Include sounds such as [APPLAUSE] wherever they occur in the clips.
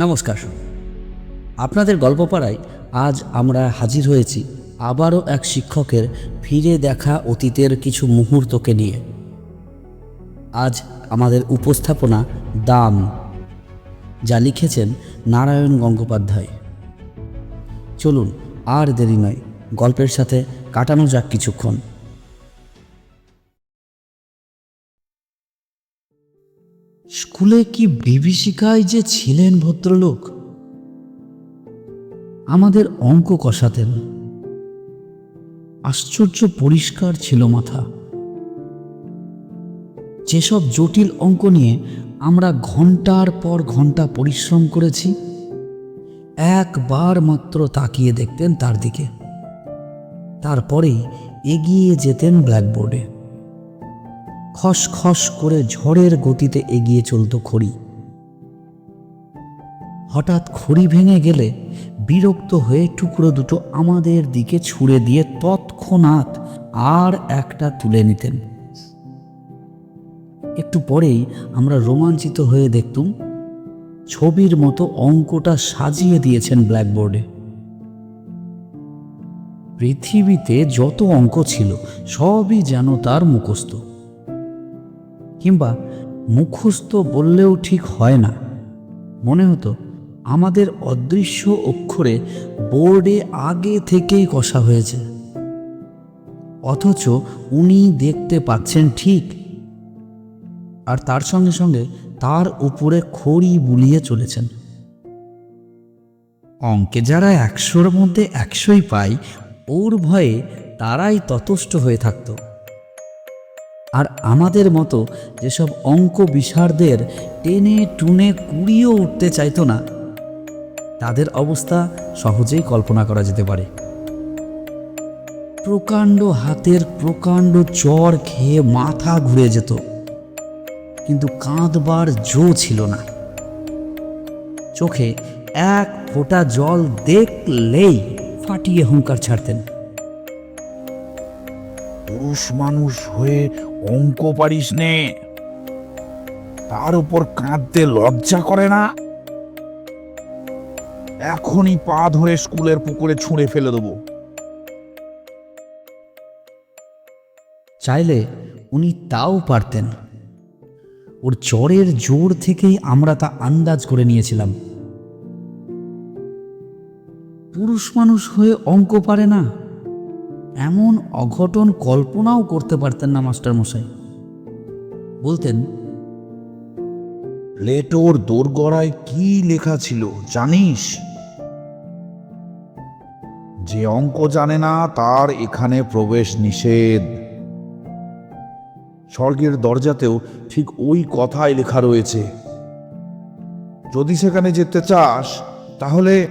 নমস্কার। আপনাদের গল্পপাড়ায় আজ আমরা হাজির হয়েছি আবারও এক শিক্ষকের ফিরে দেখা অতীতের কিছু মুহূর্তকে নিয়ে। আজ আমাদের উপস্থাপনা দাম, যা লিখেছেন নারায়ণ গঙ্গোপাধ্যায়। চলুন আর দেরি নয়, গল্পের সাথে কাটানো যাক কিছুক্ষণ। স্কুলে কি বিভীষিকায় যে ছিলেন ভদ্রলোক? আমাদের অঙ্ক কষাতেন। আশ্চর্য পরিষ্কার ছিল মাথা। যেসব জটিল অঙ্ক নিয়ে আমরা ঘণ্টার পর ঘণ্টা পরিশ্রম করেছি, একবার মাত্র তাকিয়ে দেখতেন তার দিকে। তারপরেই এগিয়ে যেতেন ব্ল্যাকবোর্ডে। খসখস করে ঝড়ের গতিতে এগিয়ে চলত খড়ি। হঠাৎ খড়ি ভেঙে গেলে বিরক্ত হয়ে টুকরো দুটো আমাদের দিকে ছুঁড়ে দিয়ে তৎক্ষণাৎ আর একটা তুলে নিতেন। একটু পরেই আমরা রোমাঞ্চিত হয়ে দেখতুম, ছবির মতো অঙ্কটা সাজিয়ে দিয়েছেন ব্ল্যাকবোর্ডে। পৃথিবীতে যত অঙ্ক ছিল, সবই যেন তার মুখস্থ। কিংবা মুখস্থ বললেও ঠিক হয় না। মনে হতো, আমাদের অদৃশ্য অক্ষরে বোর্ডে আগে থেকেই কষা হয়েছে। অথচ উনি দেখতে পাচ্ছেন ঠিক। আর তার সঙ্গে সঙ্গে তার উপরে খড়ি বুলিয়ে চলেছেন। অঙ্কে যারা একশোর মধ্যে একশোই পায়, ওর ভয়ে তারাই ততষ্ট হয়ে থাকতো। আর আমাদের মতো যেসব অঙ্ক বিশারদের টেনে টুনে কুড়িয়েও উঠতে চাইতো না, তাদের অবস্থা সহজেই কল্পনা করা যেতে পারে। প্রকাণ্ড হাতের প্রকাণ্ড চর খেয়ে মাথা ঘুরে যেত, কিন্তু কাঁদবার জো ছিল না। চোখে এক ফোঁটা জল দেখলেই ফাটিয়ে হুঙ্কার ছাড়তেন। পুরুষ মানুষ হয়ে অঙ্ক পারিস নে। তার উপর কাঁদতে লজ্জা করে না? এখনই পা ধরে স্কুলের পুকুরে ছুঁড়ে ফেলে দেবো। চাইলে উনি তাও পারতেন। ওর চরের জোর থেকেই আমরা তা আন্দাজ করে নিয়েছিলাম। পুরুষ মানুষ হয়ে অঙ্ক পারে না। এমন অঘটন কল্পনাও করতে পারতেন না মাস্টার মশাই। বলতেন, প্লেটোর দোরগড়ায় কি লেখা ছিল জানিস? যে অঙ্ক জানে না তার এখানে প্রবেশ নিষেধ। স্বর্গের দরজাতেও ঠিক ওই কথাই লেখা রয়েছে। যদি সেখানে যেতে চাস, তাহলে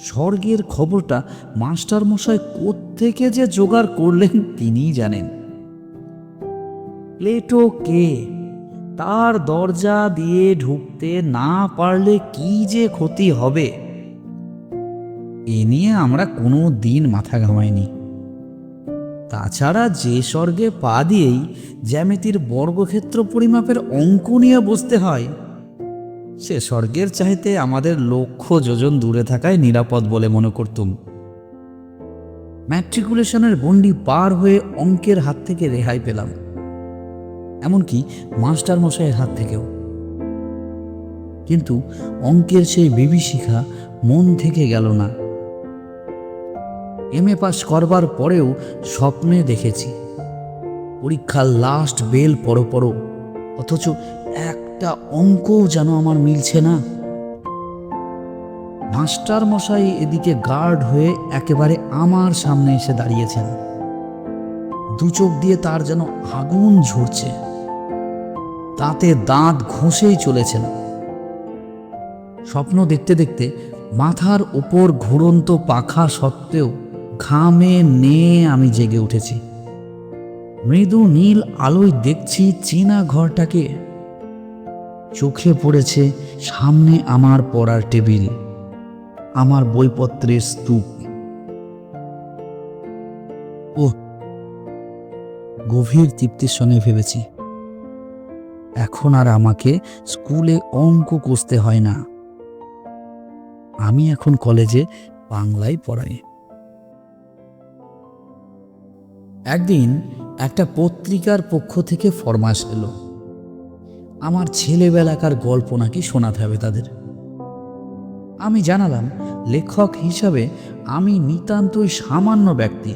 স্বর্গের খবরটা মাস্টার মশাই কোত্থেকে যে জোগাড় করলেন তিনিই জানেন। প্লেটো কে? তার দরজা দিয়ে ঢুকতে না পারলে কি যে ক্ষতি হবে? এ নিয়ে আমরা কোনো দিন মাথা ঘামাইনি। তাছাড়া যে স্বর্গে পা দিয়েই জ্যামিতির বর্গক্ষেত্র পরিমাপের অঙ্ক নিয়ে বসতে হয় সে স্বর্গের চাইতে আমাদের লক্ষ যোজন দূরে থাকায় নিরাপদ বলে মনে করতুম। ম্যাট্রিকুলেশনের গণ্ডি পার হয়ে অঙ্কের হাত থেকে রেহাই পেলাম। এমনকি মাস্টার মশাইয়ের হাত থেকেও। কিন্তু অঙ্কের সেই বিভীষিকা মন থেকে গেল না। এম এ পাস করবার পরেও স্বপ্নে দেখেছি। পরীক্ষার লাস্ট বেল পড়ো পড়ো অথচ একটা অঙ্কও যেন আমার মিলছে না। মাস্টার মশাই এদিকে গার্ড হয়ে একেবারে আমার সামনে এসে দাঁড়িয়েছেন। দু চোখ দিয়ে তার যেন আগুন ঝরছে। তাতে দাঁত ঘষেই চলেছেন। স্বপ্ন দেখতে দেখতে মাথার ওপর ঘুরন্ত পাখা সত্ত্বেও ঘামে নেয়ে আমি জেগে উঠেছি। মৃদু নীল আলোয় দেখছি চীনা ঘরটাকে চোখে পড়েছে সামনে আমার পড়ার টেবিল, আমার বইপত্রের স্তূপ। ও গভীর তৃপ্তির সঙ্গে ভেবেছি। এখন আর আমাকে স্কুলে অঙ্ক কষতে হয় না। আমি এখন কলেজে বাংলায় পড়াই। একদিন একটা পত্রিকার পক্ষ থেকে ফরমাস এলো। আমার ছেলেবেলাকার গল্প নাকি শোনাতে হবে তাদের। আমি জানালাম, লেখক হিসাবে আমি নিতান্তই সামান্য ব্যক্তি।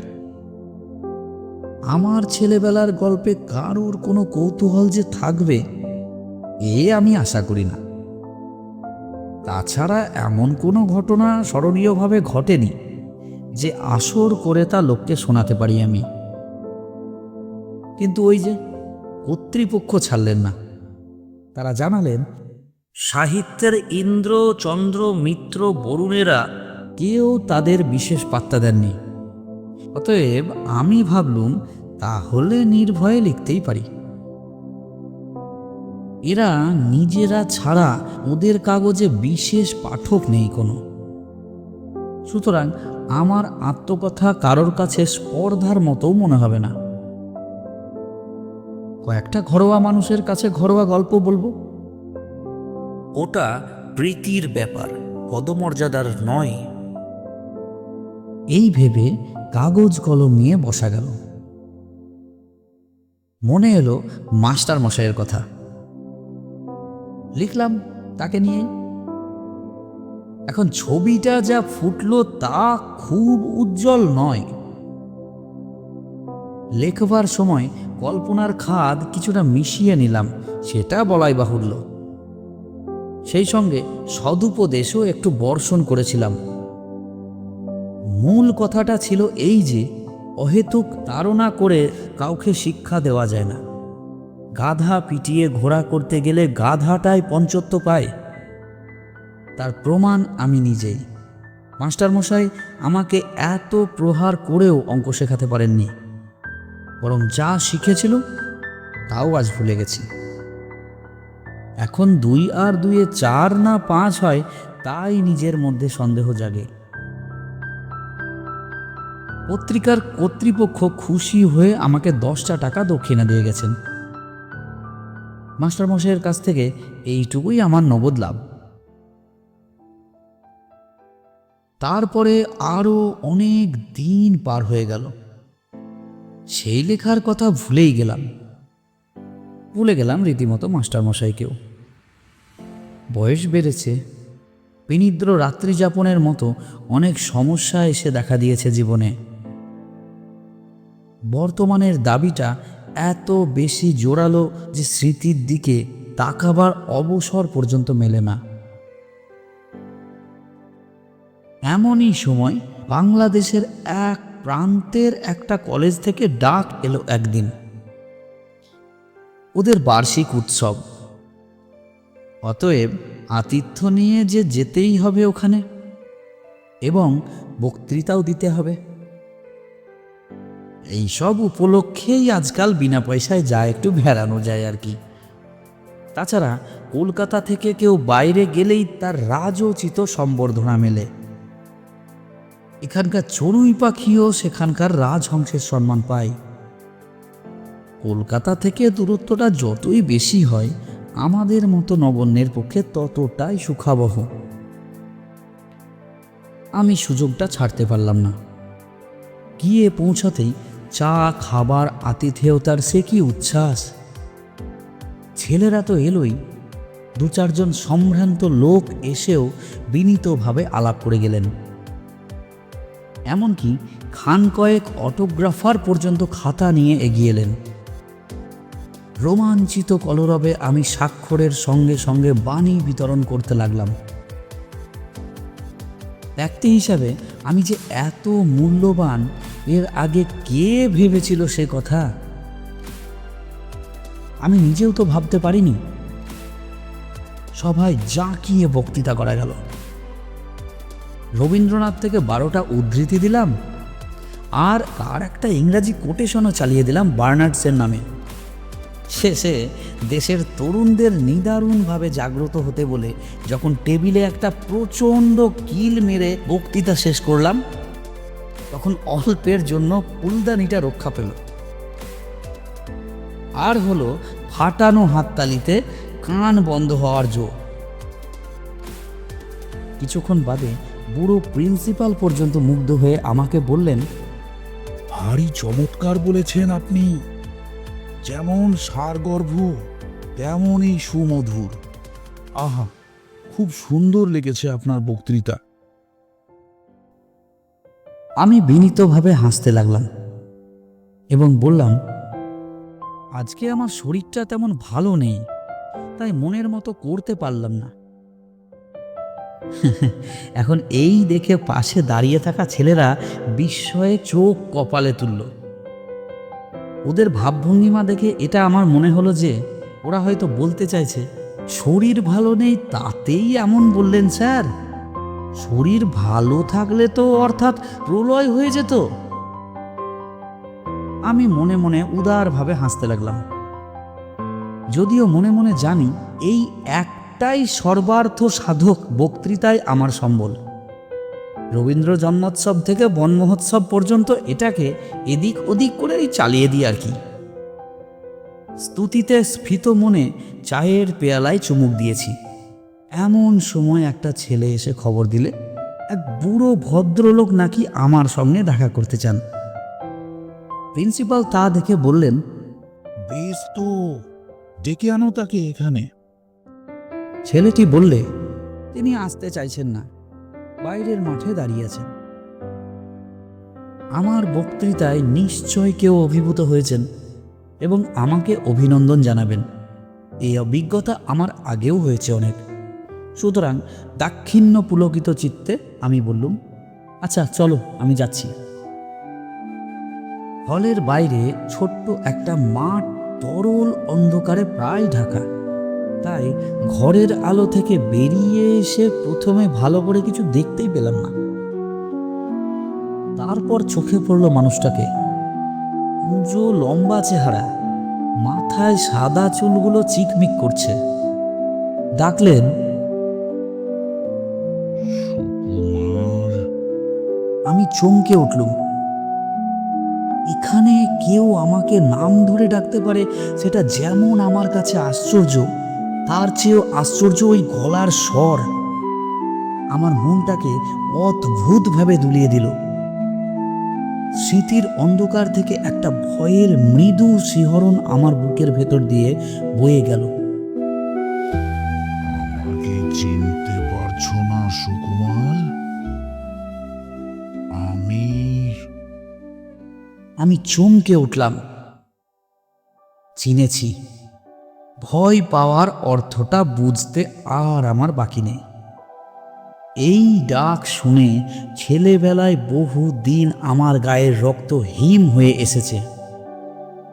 আমার ছেলেবেলার গল্পে কারোর কোনো কৌতূহল যে থাকবে, এ আমি আশা করি না। তাছাড়া এমন কোনো ঘটনা স্মরণীয়ভাবে ঘটেনি, যে আসর করে তা লোককে শোনাতে পারি আমি। কিন্তু ওই যে কর্তৃপক্ষ ছাড়লেন না। তারা জানালেন, সাহিত্যের ইন্দ্র, চন্দ্র, মিত্র, বরুণেরা কেউ তাদের বিশেষ পাত্তা দেননি। অতএব আমি ভাবলুম, তাহলে নির্ভয়ে লিখতেই পারি। এরা নিজেরা ছাড়া ওদের কাগজে বিশেষ পাঠক নেই কোনো। সুতরাং আমার আত্মকথা কারোর কাছে স্পর্ধার মতো মনে হবে না। কয়েকটা ঘরোয়া মানুষের কাছে ঘরোয়া গল্প বলব? ওটা প্রীতির ব্যাপার পদমর্যাদার নয়। এই ভেবে কাগজ কলম নিয়ে বসা গেল। মনে এলো মাস্টার মশাইয়ের কথা। লিখলাম তাকে নিয়ে। এখন ছবিটা যা ফুটলো তা খুব উজ্জ্বল নয়। লেখবার সময় কল্পনার খাদ কিছুটা মিশিয়ে নিলাম, সেটা বলাই বাহুল্য। সেই সঙ্গে সদুপদেশও একটু বর্ষণ করেছিলাম। মূল কথাটা ছিল এই যে, অহেতুক তাড়না করে কাউকে শিক্ষা দেওয়া যায় না। গাধা পিটিয়ে ঘোড়া করতে গেলে গাধাটাই পঞ্চত্ব পায়। তার প্রমাণ আমি নিজেই। মাস্টারমশাই আমাকে এত প্রহার করেও অঙ্ক শেখাতে পারেননি। বরং যা শিখেছিল, তাও আজ ভুলে গেছি। এখন দুই আর দুইয়ে চার না পাঁচ হয়, তাই নিজের মধ্যে সন্দেহ জাগে। পত্রিকার কর্তৃপক্ষ খুশি হয়ে আমাকে দশটা টাকা দক্ষিণা দিয়ে গেছেন। মাস্টারমশাইয়ের কাছ থেকে এইটুকুই আমার নগদ লাভ। তারপরে আরও অনেক দিন পার হয়ে গেল। সেই লেখার কথা ভুলেই গেলাম। ভুলে গেলাম রীতিমতো মাস্টারমশাইকেও। বয়স বেড়েছে। বিনিদ্র রাত্রি যাপনের মতো অনেক সমস্যা এসে দেখা দিয়েছে জীবনে। বর্তমানের দাবিটা এত বেশি জোরালো যে স্মৃতির দিকে তাকাবার অবসর পর্যন্ত মেলে না। এমনই সময় বাংলাদেশের এক প্রান্তের একটা কলেজ থেকে ডাক এলো একদিন। ওদের বার্ষিক উৎসব। অতএব আতিথ্য নিয়ে যে যেতেই হবে ওখানে, এবং বক্তৃতাও দিতে হবে। এই সব উপলক্ষেই আজকাল বিনা পয়সায় যা একটু বেড়ানো যায় আর কি। তাছাড়া কলকাতা থেকে কেউ বাইরে গেলেই তার রাজোচিত সম্বর্ধনা মেলে। এখানকার চড়ুই পাখিও সেখানকার রাজহংসের সম্মান পায়। কলকাতা থেকে দূরত্বটা যতই বেশি হয়, আমাদের মতো নগণ্যের পক্ষে ততটাই সুখাবহ। আমি সুযোগটা ছাড়তে পারলাম না। গিয়ে পৌঁছাতেই চা, খাবার, আতিথেয়তার সে কি উচ্ছ্বাস? ছেলেরা তো এলোই। দু চারজন সম্ভ্রান্ত লোক এসেও বিনীতভাবে আলাপ করে গেলেন। এমনকি খান কয়েক অটোগ্রাফার পর্যন্ত খাতা নিয়ে এগিয়ে এলেন। রোমাঞ্চিত কলরবে আমি স্বাক্ষরের সঙ্গে সঙ্গে বাণী বিতরণ করতে লাগলাম। ব্যক্তি হিসাবে আমি যে এত মূল্যবান, এর আগে কে ভেবেছিল সে কথা? আমি নিজেও তো ভাবতে পারিনি। সবাই জাঁকিয়ে বক্তৃতা করা গেল। রবীন্দ্রনাথ থেকে বারোটা উদ্ধৃতি দিলাম আর তার একটা ইংরাজি কোটেশনও চালিয়ে দিলাম বার্নার্ডসের নামে। শেষে দেশের তরুণদের নিদারুণভাবে জাগ্রত হতে বলে যখন টেবিলে একটা প্রচণ্ড কিল মেরে বক্তৃতা শেষ করলাম, তখন অল্পের জন্য ফুলদানিটা রক্ষা পেল। আর হলো ফাটানো হাততালিতে কান বন্ধ হওয়ার জো। কিছুক্ষণ বাদে বুড়ো প্রিন্সিপাল পর্যন্ত মুগ্ধ হয়ে আমাকে বললেন ভারী চমৎকার বলেছেন আপনি। যেমন সারগর্ভ তেমনই সুমধুর। আহা খুব সুন্দর লেগেছে আপনার বক্তৃতা। আমি বিনীতভাবে হাসতে লাগলাম এবং বললাম আজকে আমার শরীরটা তেমন ভালো নেই তাই মনের মতো করতে পারলাম না। [LAUGHS] এখন এই দেখে পাশে দাঁড়িয়ে থাকা ছেলেরা বিস্ময়ে চোখ কপালে তুলল। ওদের ভাবভঙ্গিমা দেখে এটা আমার মনে হলো যে ওরা হয়তো বলতে চাইছে, শরীর ভালো নেই তাতেই এমন বললেন স্যার। শরীর ভালো থাকলে তো অর্থাৎ প্রলয় হয়ে যেত। আমি মনে মনে উদারভাবে হাসতে লাগলাম। যদিও মনে মনে জানি এই একটাই সর্বার্থ সাধক বক্তৃতায় আমার সম্বল। রবীন্দ্র জন্মোৎসব থেকে বন মহোৎসব পর্যন্ত এটাকে এদিক ওদিক করেই চালিয়ে দিই আর কি। স্তুতিতে স্ফীত মনে চায়ের পেয়ালায় চুমুক দিয়েছি। এমন সময় একটা ছেলে এসে খবর দিলে, এক বুড়ো ভদ্রলোক নাকি আমার সঙ্গে দেখা করতে চান। প্রিন্সিপাল তা দেখে বললেন, বেশ তো, ডেকে আনো তাকে এখানে। ছেলেটি বললে, তিনি আসতে চাইছেন না। বাইরের মাঠে দাঁড়িয়েছেন আমার বক্তৃতায় নিশ্চয় কেউ অভিভূত হয়েছেন এবং আমাকে অভিনন্দন জানাবেন। এই অভিজ্ঞতা আমার আগেও হয়েছে অনেক। সুতরাং দাক্ষিণ্য পুলকিত চিত্তে আমি বললুম আচ্ছা চলো, আমি যাচ্ছি। হলের বাইরে ছোট্ট একটা মাঠ তরল অন্ধকারে প্রায় ঢাকা। তাই ঘরের আলো থেকে বেরিয়ে এসে প্রথমে ভালো করে কিছু দেখতেই পেলাম না। তারপর চোখে পড়ল মানুষটাকে। পুজো লম্বা চেহারা, মাথায় সাদা চুলগুলো চিকমিক করছে। ডাকলেন আমি চমকে উঠলুম। এখানে কেউ আমাকে নাম ধরে ডাকতে পারে, সেটা যেমন আমার কাছে আশ্চর্য তার চেয়েও আশ্চর্য ওই গলার স্বর। আমার মনটাকে অদ্ভুতভাবে দুলিয়ে দিল। স্মৃতির অন্ধকার থেকে একটা ভয়ের মৃদু শিহরণ আমার বুকের ভেতর দিয়ে বয়ে গেল। আমাকে চিনতে পারছ না সুকুমার? আমি আমি চমকে উঠলাম। চিনেছি। ভয় পাওয়ার অর্থটা বুঝতে আর আমার বাকি নেই। এই ডাক শুনে ছেলেবেলায় বহু দিন আমার গায়ের রক্ত হিম হয়ে এসেছে।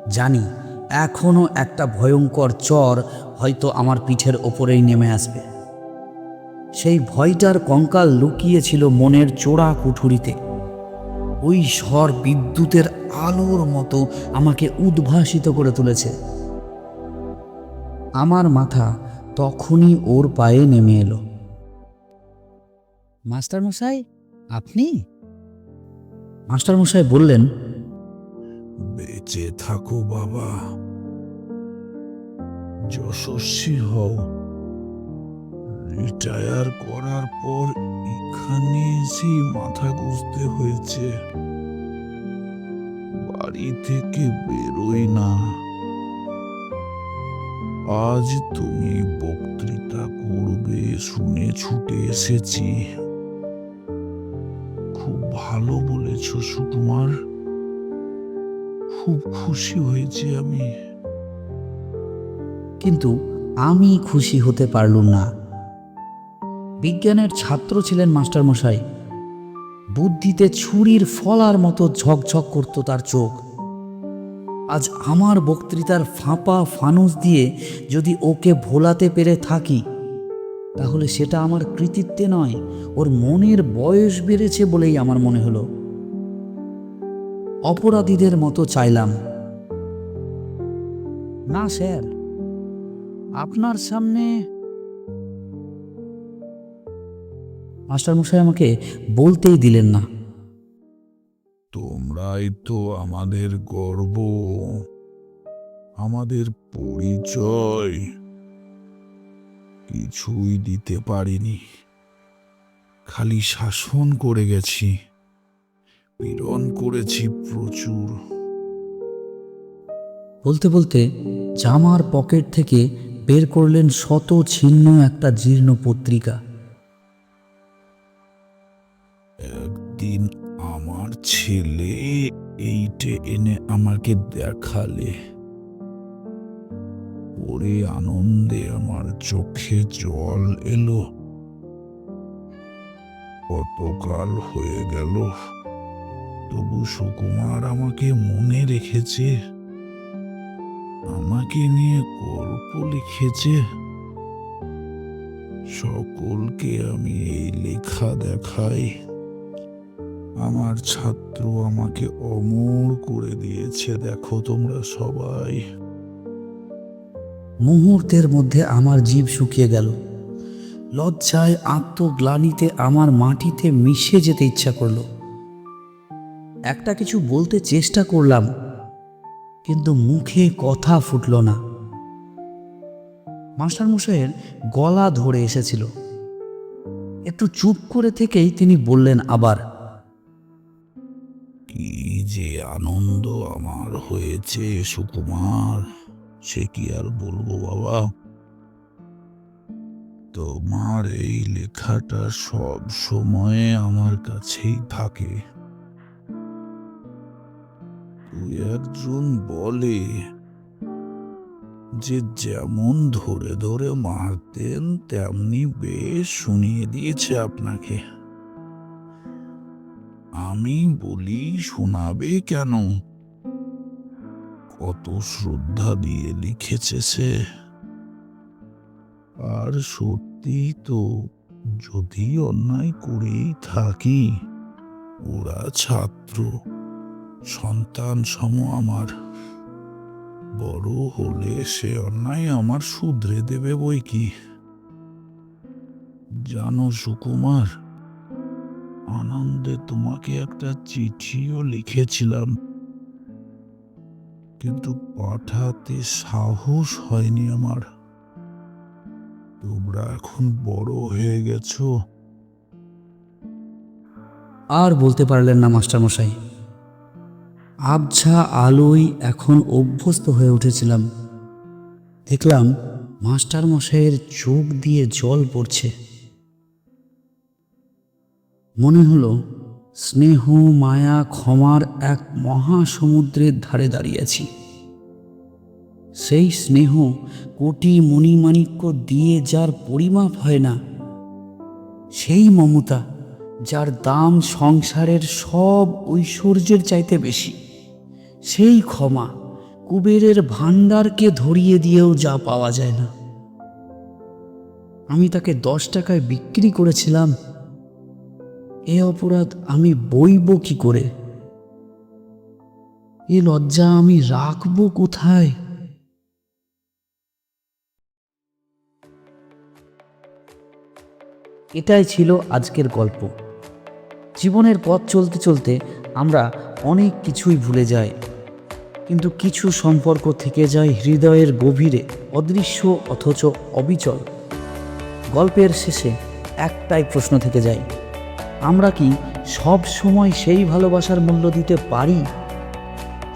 জানি, এখনও একটা ভয়ঙ্কর চর হয়তো আমার পিঠের ওপরেই নেমে আসবে। সেই ভয়টার কঙ্কাল লুকিয়েছিল মনের চোড়া কুঠুরিতে। ওই স্বর বিদ্যুতের আলোর মতো আমাকে উদ্ভাসিত করে তুলেছে। আমার মাথা তখনই ওর পায়ে নেমে এলো। মাস্টার মশাই আপনি? মাস্টার মশাই বললেন, বেঁচে থাকো বাবা। যশস্বী হও। রিটায়ার করার পর এখানে এসেই মাথা গুঁজতে হয়েছে। বাড়ি থেকে বেরোই না। আজ তুমি বক্তৃতা করবে, শুনে ছুটে এসেছি। খুব ভালো বলেছ সুকুমার। খুব খুশি হয়েছি আমি। কিন্তু আমি খুশি হতে পারলুম না। বিজ্ঞানের ছাত্র ছিলেন মাস্টার মশাই বুদ্ধিতে ছুরির ফলার মতো ঝকঝক করত তার চোখ। আজ আমার বক্তৃতার ফাঁপা ফানুস দিয়ে যদি ওকে ভোলাতে পেরে থাকি, তাহলে সেটা আমার কৃতিত্বে নয়, ওর মনের বয়স বেড়েছে বলেই আমার মনে হলো। অপরাধীদের মতো চাইলাম। না, স্যার, আপনার সামনে মাস্টারমশাই আমাকে বলতেই দিলেন না। তোমরাই তো আমাদের গর্ব আমাদের পরিচয়। কিছুই দিতে পারিনি। খালি শাসন করে গেছি। পীড়ন করেছি প্রচুর। বলতে বলতে জামার পকেট থেকে বের করলেন শত ছিন্ন একটা জীর্ণ পত্রিকা। একদিন আমার ছেলে এইটে এনে আমাকে দেখালে। পরে আনন্দে আমার চোখে জল এলো। কতকাল হয়ে গেল, তবু সুকুমার আমাকে মনে রেখেছে। আমাকে নিয়ে গল্প লিখেছে। সকলকে আমি এই লেখা দেখাই। আমার ছাত্র আমাকে অমর করে দিয়েছে, দেখো তোমরা সবাই। মুহূর্তের মধ্যে আমার জীব শুকিয়ে গেল। লজ্জায় আত্মগ্লানিতে আমার মাটিতে মিশে যেতে ইচ্ছা করল। একটা কিছু বলতে চেষ্টা করলাম, কিন্তু মুখে কথা ফুটল না। মাস্টারমশাইয়ের গলা ধরে এসেছিল। একটু চুপ করে থেকেই তিনি বললেন আবার যে আনন্দ আমার হয়েছে, সুকুমার, সে কি আর বলব বাবা? তোমার এই লেখাটা সব সময় আমার কাছেই থাকে। একজন বলে যে যেমন ধরে ধরে মারতেন, তেমনি বেশ শুনিয়ে দিয়েছে আপনাকে। আমি বলি শোনাবে কেন? কত শ্রদ্ধা দিয়ে লিখেছে সে। আর সত্যি তো যদি অন্যায় করেই থাকি, ওরা ছাত্র, সন্তান সম আমার। বড় হলে সে অন্যায় আমার শুধরে দেবে বই কি? জানো সুকুমার আনন্দে তোমাকে একটা চিঠিও লিখেছিলাম। কিন্তু পাঠাতে সাহস হয়নি আমার। তোমরা এখন বড় হয়ে গেছো। আর বলতে পারলেন না, মাস্টারমশাই। আবছা আলোয় এখন অভ্যস্ত হয়ে উঠেছিলাম। দেখলাম মাস্টারমশাইয়ের চোখ দিয়ে জল পড়ছে। মনে হলো, স্নেহ, মায়া, ক্ষমার এক মহাসমুদ্রের ধারে দাঁড়িয়েছি। সেই স্নেহ কোটি মণিমাণিক্য দিয়ে যার পরিমাপ হয় না, সেই মমতা যার দাম সংসারের সব ঐশ্বর্যের চাইতে বেশি, সেই ক্ষমা কুবেরের ভাণ্ডারকে ধরিয়ে দিয়েও যা পাওয়া যায় না। আমি তাকে দশ টাকায় বিক্রি করেছিলাম এ অপরাধ আমি বইব কি করে? এ লজ্জা আমি রাখব কোথায়? এটাই ছিল আজকের গল্প। জীবনের পথ চলতে চলতে আমরা অনেক কিছুই ভুলে যাই। কিন্তু কিছু সম্পর্ক থেকে যায় হৃদয়ের গভীরে, অদৃশ্য অথচ অবিচল। গল্পের শেষে একটাই প্রশ্ন থেকে যায় আমরা কি সব সময় সেই ভালোবাসার মূল্য দিতে পারি?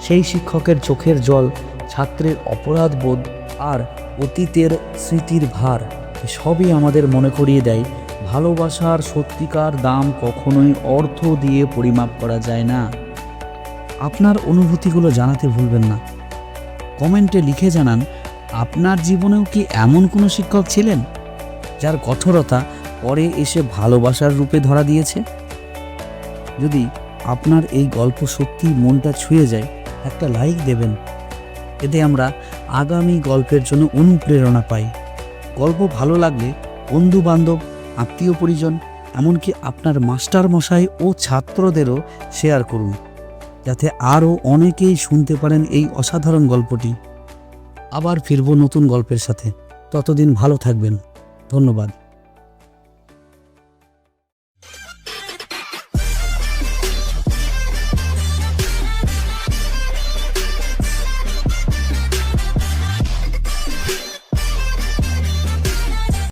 সেই শিক্ষকের চোখের জল, ছাত্রের অপরাধ বোধ আর অতীতের স্মৃতির ভার সবই আমাদের মনে করিয়ে দেয় ভালোবাসার সত্যিকার দাম কখনোই অর্থ দিয়ে পরিমাপ করা যায় না। আপনার অনুভূতিগুলো জানাতে ভুলবেন না। কমেন্টে লিখে জানান, আপনার জীবনেও কি এমন কোনো শিক্ষক ছিলেন? যার কঠোরতা পরে এসে ভালোবাসার রূপে ধরা দিয়েছে? যদি আপনার এই গল্প সত্যি মনটা ছুঁয়ে যায়, একটা লাইক দেবেন। এতে আমরা আগামী গল্পের জন্য অনুপ্রেরণা পাই। গল্প ভালো লাগলে বন্ধু বান্ধব আত্মীয় পরিজন, এমনকি আপনার মাস্টার মশাই ও ছাত্রদেরও শেয়ার করুন, যাতে আরও অনেকেই শুনতে পারেন এই অসাধারণ গল্পটি। আবার ফিরব নতুন গল্পের সাথে। ততদিন ভালো থাকবেন। ধন্যবাদ।